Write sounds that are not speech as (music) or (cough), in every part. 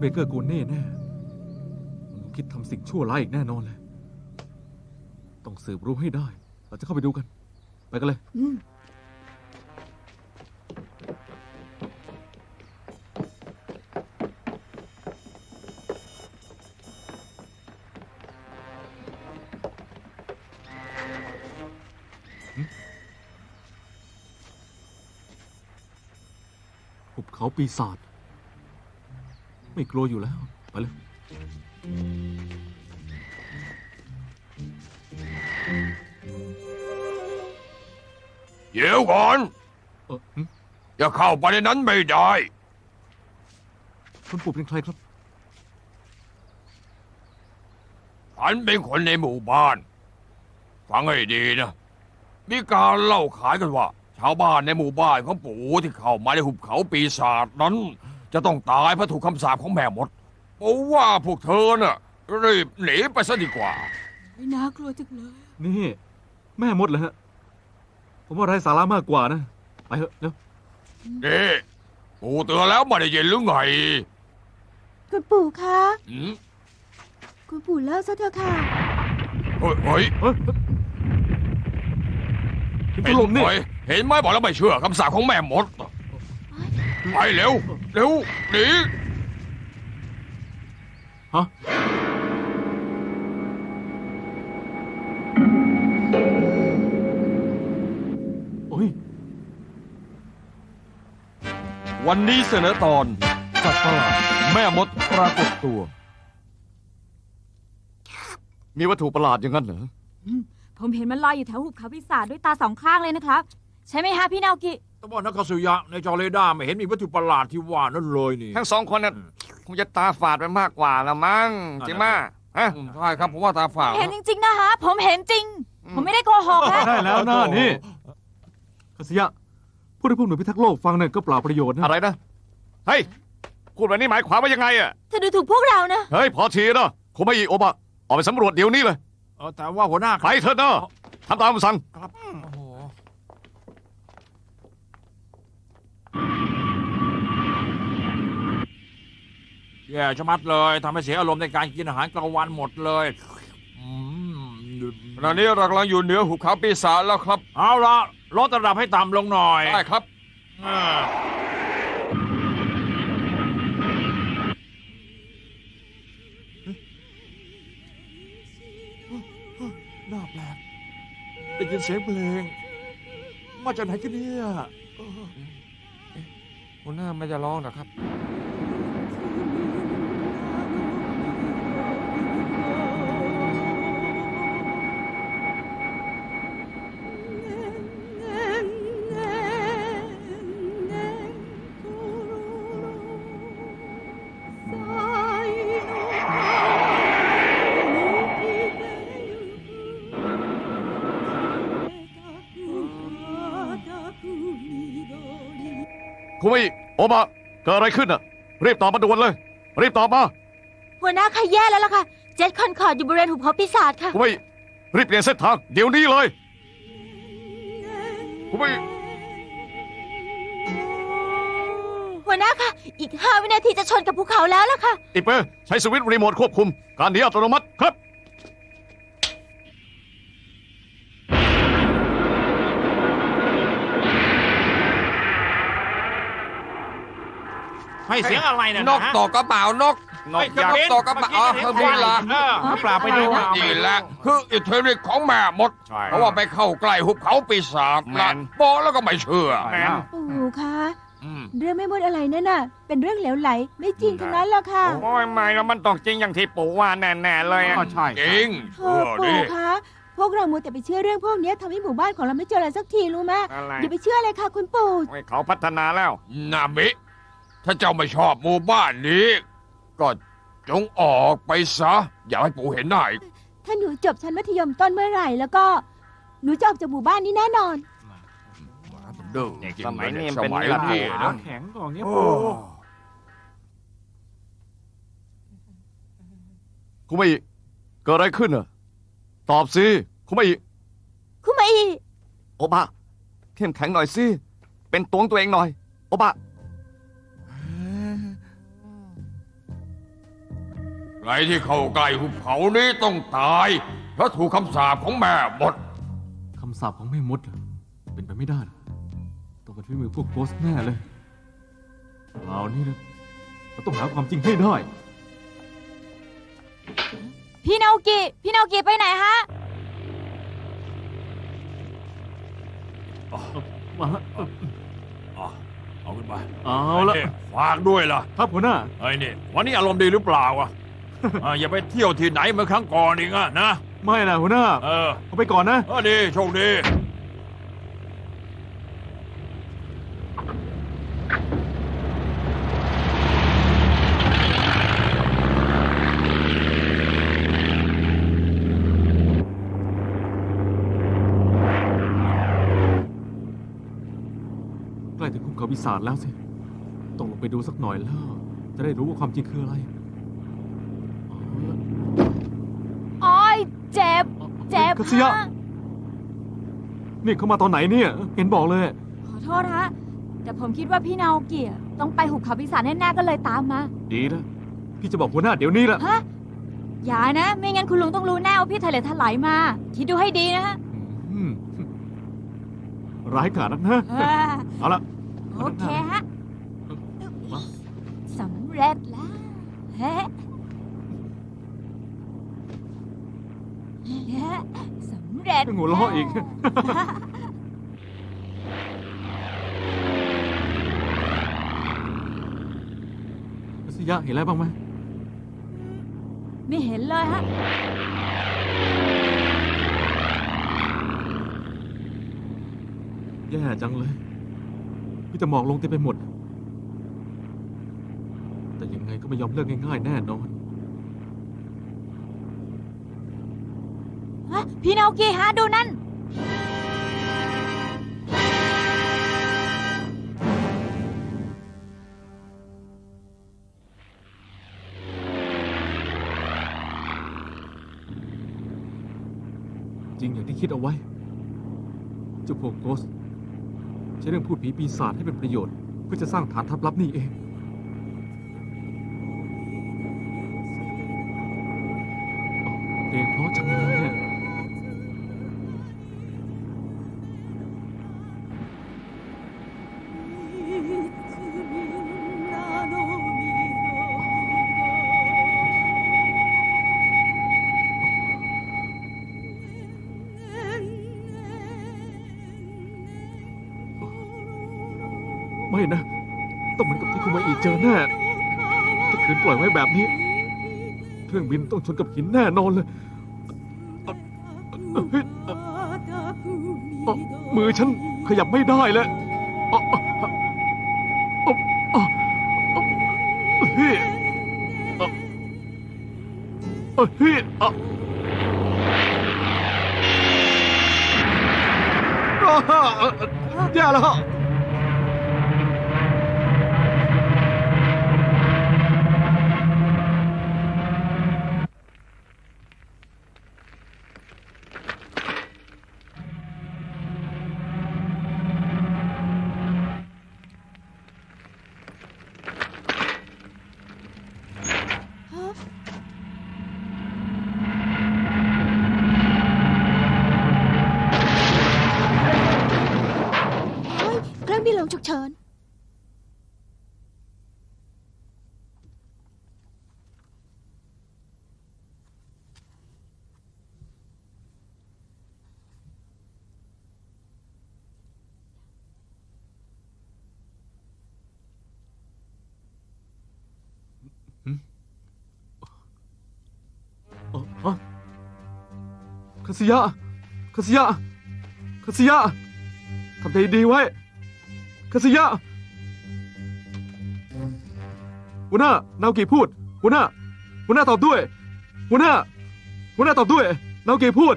านอวกาศของเบเกอร์โกเน่แน่มันคิดทำสิ่งชั่วร้ายอีกแน่นอนเลย ต้องสืบรู้ให้ได้ เราจะเข้าไปดูกัน ไปกันเลย อืมหุบเขาปีศาจ ไม่กลัวอยู่แล้ว ไปเลย เดี๋ยวก่อนเออหึอย่าเข้าไปในนั้นไม่ได้ คุณปู่เป็นใครครับ ฉันเป็นคนในหมู่บ้าน ฟังให้ดีนะ มีการเล่าขายกันว่า ชาวบ้านในหมู่บ้านของปู่ที่เข้ามาในหุบเขาปีศาจนั้น จะต้องตายเพราะถูกคำสาปของแม่มดปู่ว่าพวกเธอน่ะรีบหนีไปซะดีกว่า ไม่น่ากลัวจังเลย นี่ แม่มดเหรอฮะ ผมว่าไร้สาระมากกว่านะ ไปเถอะเร็วนี่ปู่เตือนแล้วไม่ได้ยินหรือไงคุณปู่คะหืมคุณปู่เลิกซะเถอะค่ะ เฮ้ยเฮ้ยเฮ้ยคุณเห็ถนล่มนี่ไหมเห็นไหมบอกแล้วไม่เชื่อคำสาปของแม่มด ไปเร็ว เร็วหนีฮะโอ้ย วันนี้เสนอตอนสัตว์ประหลาดแม่มดปรากฏตัว มีวัตถุประหลาดอย่างนั้นเหรอ ผมเห็นมันลอยอยู่แถวหุบเขาปีศาจด้วยตาสองข้างเลยนะครับ ใช่ไหมฮะพี่นาโอกิ แต่ว่านักสุยะในจอเรดาร์ไม่เห็นมีวัตถุประหลาดที่ว่านั่นเลยนี่ ทั้งสองคนน่ะคงจะตาฝาดไปมากกว่าละมั้งจริงไหมฮะใช่ครับผมว่าตาฝาด เห็นจริงๆนะฮะ ผมเห็นจริงอืมผมไม่ได้โกหกฮะได้แล้วนะนี่คาสยะพูดให้พวกหน่วยพิทักษ์โลกฟังเนี่ยก็เปล่าประโยชน์นะอะไรนะเฮ้ยพูดแบบนี้หมายความว่ายังไงอะเธอดูถูกพวกเรานะเฮ้ยพอทีนะคงไม่อีโอบะออกไปสำรวจเดี๋ยวนี้เลยเออแต่ว่าหัวหน้าใครเถอะนะทำตามคำสั่งครับโอ้โห แย่ชะมัดเลยทำให้เสียอารมณ์ในการกินอาหารกลางวันหมดเลยอืมขณะนี้เรากำลังอยู่เหนือหุบเขาปีศาจแล้วครับเอาละลดระดับให้ต่ำลงหน่อยได้ครับอ่าน่าแปลกได้ยินเสียงเพลง มาจากไหนกันเนี่ย หัวหน้าไม่จะร้องหรอกครับ โอบะเกิดอะไรขึ้นอะ รีบตอบมาด่วนเลย รีบตอบมาหัวหน้าขยแย่แล้วล่ะค่ะ เจ็ตคอนคอร์ดอยู่บริเวณหุบเขาปีศาจค่ะ คุณไม่รีบเปลี่ยนเส้นทาง เดี๋ยวนี้เลยคุณไม่หัวหน้าค่ะ อีกห้าวินาทีจะชนกับภูเขาแล้วล่ะค่ะ อีเป้ใช้สวิตช์รีโมทควบคุม การหนีอัตโนมัติครับ ให้เสียงอะไรนะนกตกกระเป๋านกนกนกตกกระเป๋าอ๋อเพิ่มนี่ละปลาไปดูนี่แหละคืออิทธิฤทธิ์ของแม่มดใช่เพราะว่าไปเข้าใกล้หุบเขาปีศาจนะบอกแล้วก็ไม่เชื่อแมนปู่คะอืมเรื่องไม่มดอะไรนั่นน่ะ เป็นเรื่องเหลวไหลไม่จริงทั้งนั้นหรอกค่ะโอ้ยไม่แล้วมันต้องจริงอย่างที่ปู่ว่าแน่ๆเลยอะก็ใช่จริงเธเอออปู่ดิคะพวกเรามัวแต่ไปเชื่อเรื่องพวกเนี้ยทำให้หมู่บ้านของเราไม่เจริญสักทีรู้ไหมอะไรอย่าไปเชื่อเลยค่ะคุณปู่โอ้ยเขาพัฒนาแล้วนามิ ถ้าเจ้าไม่ชอบหมู่บ้านนี้ ก็จงออกไปซะ อย่าให้ปู่เห็นหน้าอีกถ้าหนูจบชั้นมัธยมต้นเมื่อไหร่แล้วก็ หนูจะออกจากหมู่บ้านนี้แน่นอน เด็กเด็กจริงสมัยนี้ด็กเป็นสมัยระดับนี้ขานะ แข็งก่อนเงี้ยโอ้ปู่คุณไม่เกิดอะไรขึ้นอะ ตอบสิคุณไม่คุณมาอี โอบะเข้มแข็งหน่อยสิ เป็นตัวของตัวเองหน่อย โอบะ ใครที่เข้าใกล้หุบเขานี้ต้องตาย เพราะถูกคำสาปของแม่หมด คำสาปของแม่มดเหรอเป็นไปไม่ได้หรอกต้องเป็นฝีมือพวกโกสแน่เลยเอานี่นะเราต้องหาความจริงให้ได้ พี่นาโอกิ พี่นาโอกิไปไหนฮะ มาอะเอาขึ้นมาเอาละเอ้ยฝากด้วยล่ะครับหัวหน้าไอ้นี่ วันนี้อารมณ์ดีหรือเปล่าวะ อะอย่าไปเที่ยวที่ไหนเหมื่อนครั้งก่อนอีกอะนะ ไม่นะหัวหน้าเออ เอาไปก่อนนะ เออดีโชคดี ใกล้ถึงคุกเขาปีศาจแล้วสิ ต้องลงไปดูสักหน่อยแล้ว จะได้รู้ว่าความจริงคืออะไรเอาละ โอ้ย เจ็บ เจ็บคัตสึยะฮะนี่เขามาตอนไหนเนี่ย เห็นบอกเลย ขอโทษฮะ แต่ผมคิดว่าพี่นาโอกิอะต้องไปหุบเขาปีศาจแน่ๆก็เลยตามมา ดีนะ พี่จะบอกหัวหน้าเดี๋ยวนี้แหละฮะ อย่านะ ไม่งั้นคุณลุงต้องรู้แน่ว่าพี่ทะเลถลายมา คิดดูให้ดีนะฮะอืมร้ายกาจนักนะเออเอาละ โอเคฮะมา สำเร็จแล้วเฮ้เฮ้สำ เร็จ หัวเราะอีก มัสยะเห็นอะไรบ้างไหมไม่เห็นเลยฮะ แย่จังเลยพี่จะหมอกลงเต็มไปหมด แต่ยังไงก็ไม่ยอมเลิกง่ายๆแน่นอน ฮะพี่นาโอกิฮะดูนั่น จริงอย่างที่คิดเอาไว้เจ้าพวกโกสใช้เรื่องพูดผีปีศาจให้เป็นประโยชน์ เพื่อจะสร้างฐานทัพลับนี่เอง ต้องเหมือนกับที่คุณมาอีเจอแน่ถ้าคืนปล่อยไว้แบบนี้ เครื่องบินต้องชนกับหินแน่นอนเลยเฮ้ยมือฉันขยับไม่ได้เลยอ๋ออ๋ออ๋อเฮ้ยเอ่อเฮ้ยอ่ออ้าเอ่อเอ่อแย่แล้ว คสิยะคสิยะคสิยะทำใจดีไว้คสิยะหัวหน้านาโอกิพูดหัวหน้าหัวหน้าตอบด้วยหัวหน้าหัวหน้าตอบด้วยนาโอกิพูด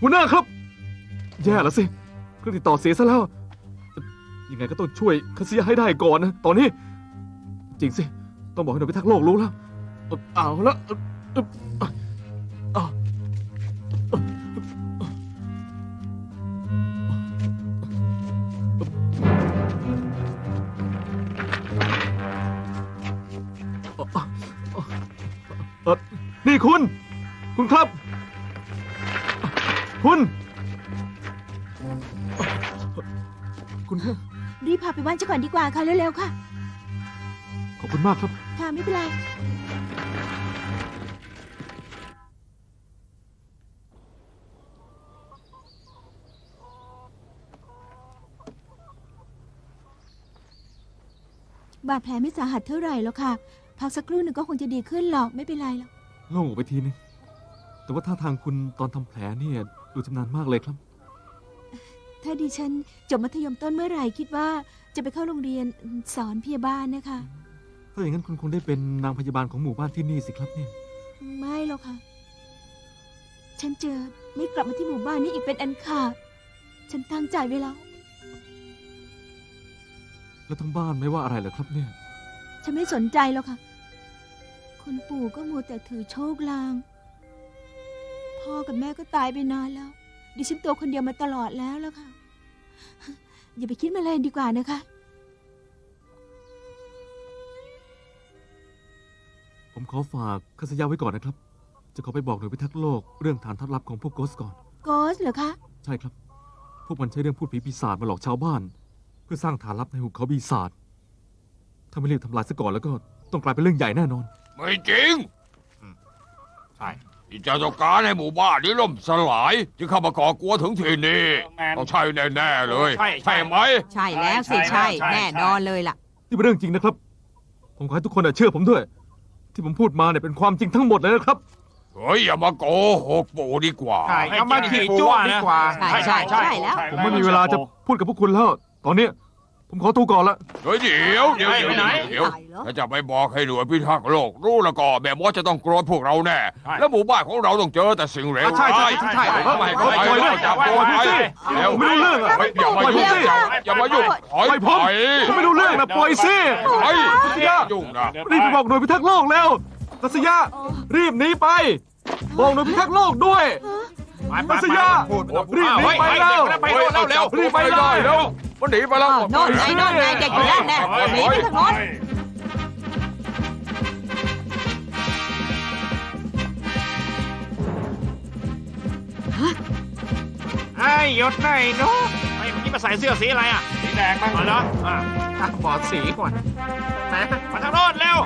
หัวหน้าครับ แย่แล้วสิเครื่องติดต่อเสียซะแล้ว ยังไงก็ต้องช่วยคาสิยะให้ได้ก่อนนะ ตอนนี้ จริงสิ ต้องบอกให้หน่วยพิทักษ์โลกรู้แล้ว เอาละเอ่อ อนี่คุณ คุณครับ คุณ คุณครับรีบพาไปบ้านเจ้าก่อนดีกว่าค่ะ เร็วๆค่ะ ขอบคุณมากครับ ค่ะ ไม่เป็นไร บาดแผลไม่สาหัสเท่าไหร่แล้วค่ะ พักสักครู่หนึ่งก็คงจะดีขึ้นหรอก ไม่เป็นไรหรอก โล่งออกไปทีนึงแต่ว่าท่าทางคุณตอนทำแผลเนี่ยดูชำนาญมากเลยครับ ถ้าดิฉันจบมัธยมต้นเมื่อไหร่คิดว่าจะไปเข้าโรงเรียนสอนพยาบาลนะคะ ถ้าอย่างนั้นคุณคงได้เป็นนางพยาบาลของหมู่บ้านที่นี่สิครับเนี่ย ไม่หรอกค่ะ ฉันเจอไม่กลับมาที่หมู่บ้านนี้อีกเป็นอันขาด ฉันตั้งใจไว้แล้ว แล้วทั้งบ้านไม่ว่าอะไรเหรอครับเนี่ย ฉันไม่สนใจแล้วค่ะ คุณปู่ก็มัวแต่ถือโชคลาง พ่อกับแม่ก็ตายไปนานแล้ว ดิฉันตัวคนเดียวมาตลอดแล้วแล้วค่ะ อย่าไปคิดมาเลยดีกว่านะคะ ผมขอฝากคัสยาไว้ก่อนนะครับ จะขอไปบอกหน่วยพิทักษ์โลกเรื่องฐานทัพลับของพวกโกสก่อน โกสเหรอคะ ใช่ครับ พวกมันใช้เรื่องพูดผีปีศาจมาหลอกชาวบ้าน เพื่อสร้างฐานลับในหุบเขาปีศาจถ้าไม่รีบทำลายซะก่อนแล้วก็ต้องกลายเป็นเรื่องใหญ่แน่นอน ไม่จริง ใช่ที่เจะต้องการให้หมู่บ้านนี้ล่มสลายจึงเข้ามาก่อกวนถึงที่นี่แมนต้องใช่แน่ๆเลยใช่ใช่ใช่ ไหม ใช่แล้วสิใช่ใช่ใช่ แน่นอนเลยล่ะ นี่เป็นเรื่องจริงนะครับ ผมขอให้ทุกคนอะเชื่อผมด้วย ที่ผมพูดมาเนี่ยเป็นความจริงทั้งหมดเลยนะครับ เฮ้ย อย่ามาโกหกปู่ดีกว่า ใช่เอามาขี่จุ๊ดีกว่า ใช่ใช่ใช่แล้ว ผมไม่มีเวลาจะพูดกับพวกคุณแล้ว ตอนเนี้ย ผมขอตัวก่อนละ เฮ้ยเดี๋ยวเดี๋ยวไปเดี๋ยวไหน เดี๋ยวตายเหรอ ถ้าจะไปบอกให้หน่วยพิทักษ์โลกรู้แล้วก็แบบว่าจะต้องโกรธพวกเราแน่ใช่แล้วหมู่บ้านของเราต้องเจอแต่สิ่งเลวใช่ใช่ร้ายใช่ใช่ไม่ให้เขาไปปล่อยด้วยจับปล่ตัวอยไปผมสิเดี๋ยวผมไม่รู้เรื่องอะไม่อย่ามาปล่อยผมยุ่งสิอย่ามายุ่งถอยปล่อยผม ถอยผมไม่รู้เรื่องนะปล่อยสิ ถอยกัสยายุ่งนะรีบไปบอกหน่วยพิทักษ์โลกแล้วกัสยารีบหนีไป บอกหน่วยพิทักษ์โลกด้วยไปไปมัสยาพูดรีบหนีเฮ้ยไปแล้วไปแล้วไปแล้ว รีบไปเลยได้แล้ว มันหนีไปแล้วอ้าวโน่นไงโน่นไงเด็กอยู่นั่นแน่หนีไปทางโน้นไอ้ยศหน่อยเนาะไอ้เมื่อกี้มาใส่เสื้อสีอะไรอะสีแดงบ้างเหรออะบอกสีก่อนนะ มาทางโน้นเร็ว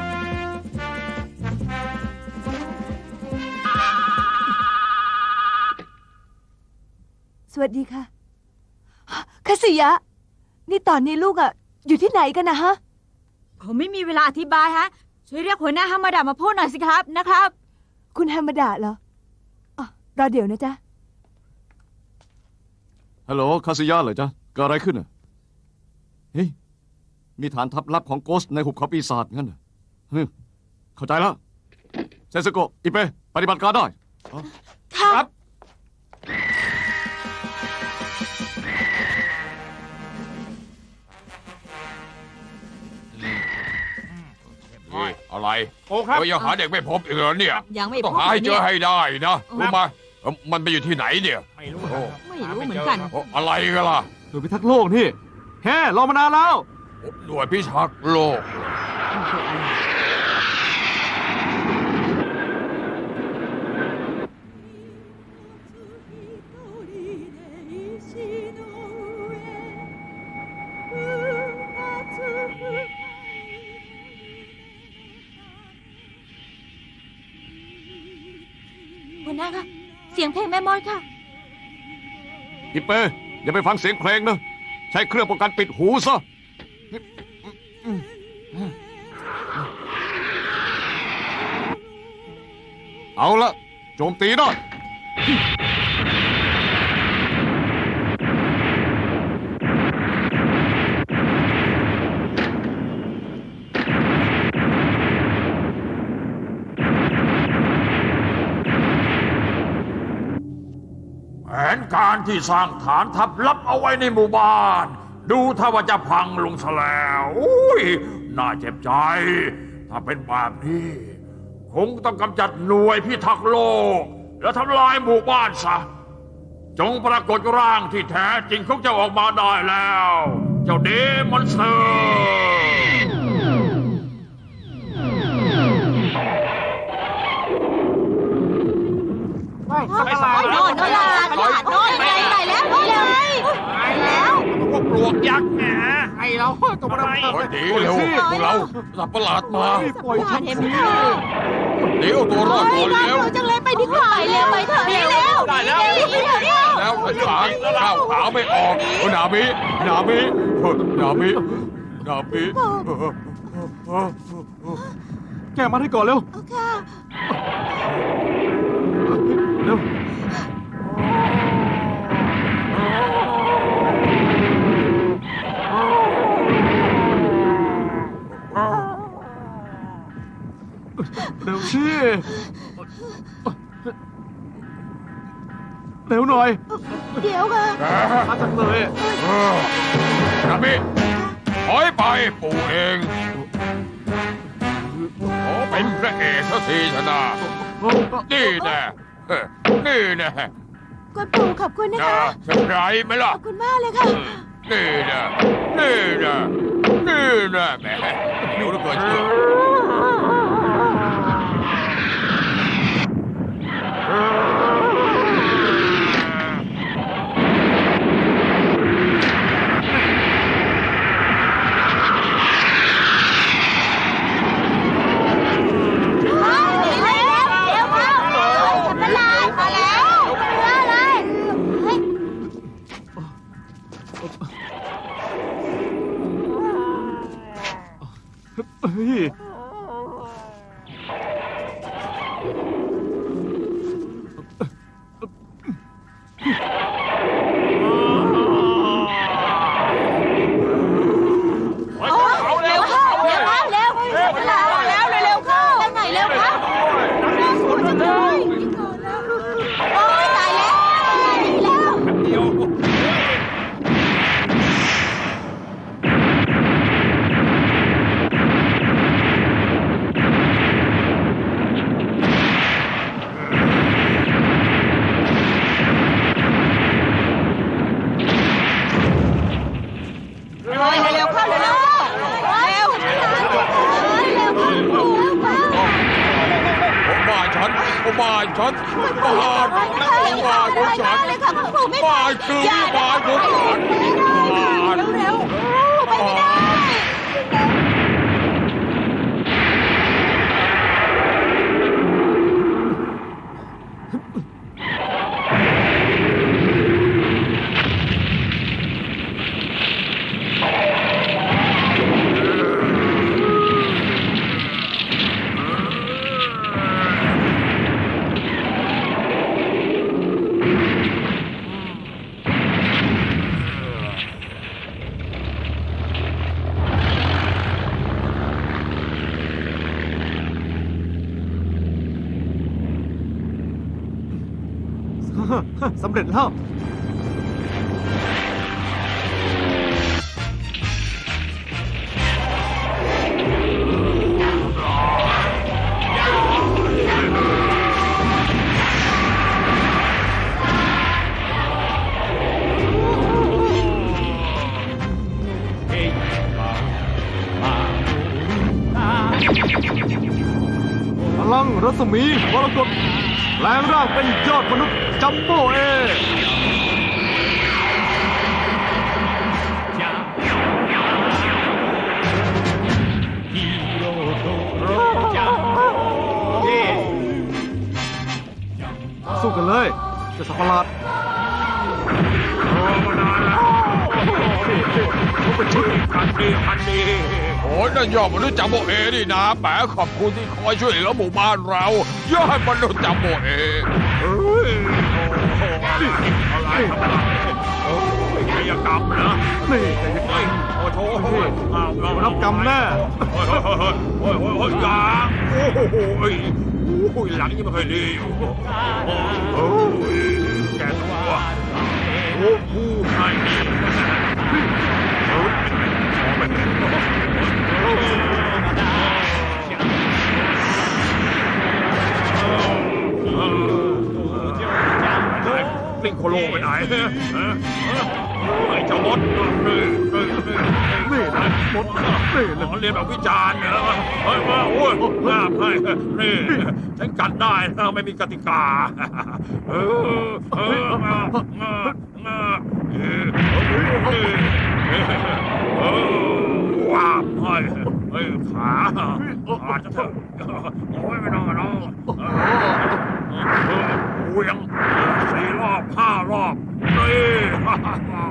สวัสดีค่ะคาสิยะ นี่ตอนนี้ลูกอะอยู่ที่ไหนกันนะฮะ ผมไม่มีเวลาอธิบายฮะ ช่วยเรียกหัวหน้าฮามาดามาพูดหน่อยสิครับนะครับ คุณฮามาดะเหรออ๋อรอเดี๋ยวนะจ๊ะ ฮัลโหลคาซิยาเหรอจ๊ะเกิดอะไรขึ้นอะเฮ้ยมีฐานทัพลับของโกสในหุบเขาปีศาจงั้นเหรอฮึเข้าใจแล้วเซนสโกะอิเปปฏิบัติการได้ค่ะครับ อะไรโอ้ครับเฮ้ยยังหาเด็กไม่พบอีกเหรอเนี่ย ยังไม่ต้องพบหาให้เจเนี่อยให้ได้นะโอ้รู้ไหมเอ้ามันไปอยู่ที่ไหนเนี่ย ไม่รู้โอ้ไม่รู้เหมือนกัน โอ้อะไรกันล่ะหน่วยพิทักษ์โลกนี่แฮ่รอมานานแล้ว หน่วยพิทักษ์โลกหั เสียงเพลงแม่มอดค่ะอิเปอย่าไปฟังเสียงเพลงนะ ใช้เครื่องป้องกันปิดหูซะ เอาละโจมตีได้ แผนการ ที่สร้างฐานทัพลับเอาไว้ในหมู่บ้าน ดูถ้าว่าจะพังลงซะแล้วอุ้ยน่าเจ็บใจ ถ้าเป็นแบบนี้ คงต้องกำจัดหน่วยพิทักษ์โลก แล้วทำลายหมู่บ้านซะ จงปรากฏร่างที่แท้จริงของเจ้าออกมาได้แล้ว เจ้าเดมอนสเตอร์ ต้องมาโอ้ยหนีเร็วพวกเราสัตว์ประหลาดมาปล่อยฉันเห็นสิไหมหนีเอาตัวรอดก่อนเร็วจังเลยไปดีกว่าไปเร็วไปเถอะเร็วได้แล้วแล้วไอ้สารข้าวขาไม่ออกโอ้นามินามิโอ้นามินามิแก้มันให้ก่อนเร็วเอาค่ะเร็ว สิเร็วหน่อยเดี๋ยวค่ะมาจังเลยนามิถอยไปปู่เองขอเป็นพระเอกสักทีชนะนี่แน่เฮ้ยนี่แน่คุณปู่ขอบคุณนะนะคะเซอร์ไพรส์ไหมล่ะ ขอบคุณมากเลยค่ะ นี่นะนี่นะนี่นะแหมเดี๋ยวเหลือเกินเชื่อม Sure. (laughs) เร็จแล้วพลังรัศมีมรกตแปลงร่างเป็นยอดมนุษย์ จัมโบ้เอสู้กันเลยเจะสัตว์ประหลาดเขาเป็นชุดคันดีคันดี โอ้ยนั่นยอดมนุษย์จัมโบเอนี่นะแหมขอบคุณที่คอยช่วยเหลือหมู่บ้านเรา ยอดมนุษย์จัมโบเอเฮ้ยอะไรอะไรโอ้ยกายกรรมนะนี่เฮ้ยโอ้โหอ้ารับกรรมแน่โอ้ยโอ้ยโอ้ยโอ้ยยาโอ้โหโอ้ยหลังยังไม่เคยดีอยู่โอ้ยแกตัวโอ้ผู้ให้ ลิงโคโลไปไหนไอ้เจ้ามดนี่นะมดนี่หนะมอเรียนแบบวิจารณ์เหรอเฮ้ยมาโอ้ยหน้าให้นี่ฉันกัดได้นะไม่มีกติกาเออเออมามามาเออเออ ว้าบเฮ้ยเฮ้ยขาขาจะเถอะโอ้ยไม่นอนนอนเวียงสี่รอบห้ารอบนี่ฮ่าฮ่าฮ่า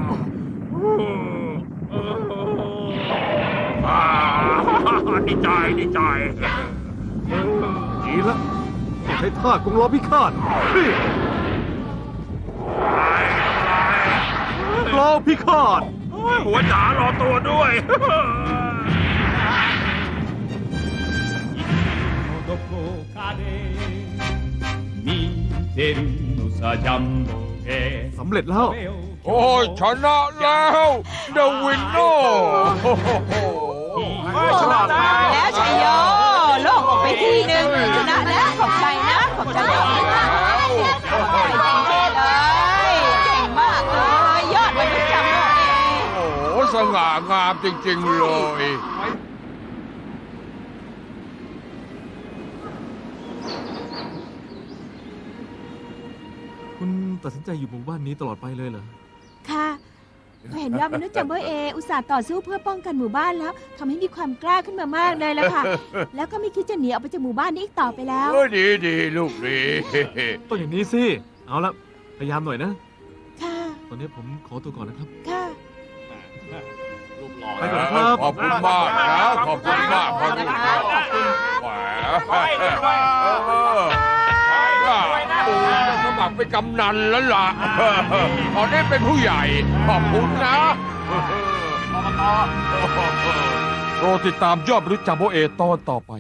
อ่าดีใจดีใจดีละใช้ท่ากงล้อพิฆาตเฮ้ยกล้อพิฆาต หัวจ๋ารอตัวด้วย どこかで見てるのさジャンボへ สำเร็จแล้ว โอ้ยชนะแล้วเดวินโน ชนะแล้วชัยโยโลกออกไปที่หนึ่งชนะแล้ว ้ว สง่างามจริง ๆ เลย คุณตัดสินใจอยู่หมู่บ้านนี้ตลอดไปเลยเหรอ ค่ะก็เห็นว่ามนุษย์จัมโบ้เอ อุตส่าห์ต่อสู้เพื่อป้องกันหมู่บ้านแล้วทำให้มีความกล้าขึ้นมามากเลยละค่ะ แล้วก็ไม่คิดจะหนีออกไปจากหมู่บ้านนี้อีกต่อไปแล้วเออดีดีลูกดี ต้องอย่างนี้สิ เอาละพยายามหน่อยนะ ค่ะ ตอนนี้ผมขอตัวก่อนนะครับ ค่ะ ไปก่อนนะครับ ขอบคุณมากนะขอบคุณมากขอบคุณมากแหมเออปู่สมัครเป็นกำนันแล้วล่ะตอนนี้เป็นผู้ใหญ่ ขอบคุณนะโปรดติดตามยอดมนุษย์จัมโบเอตอนต่อไป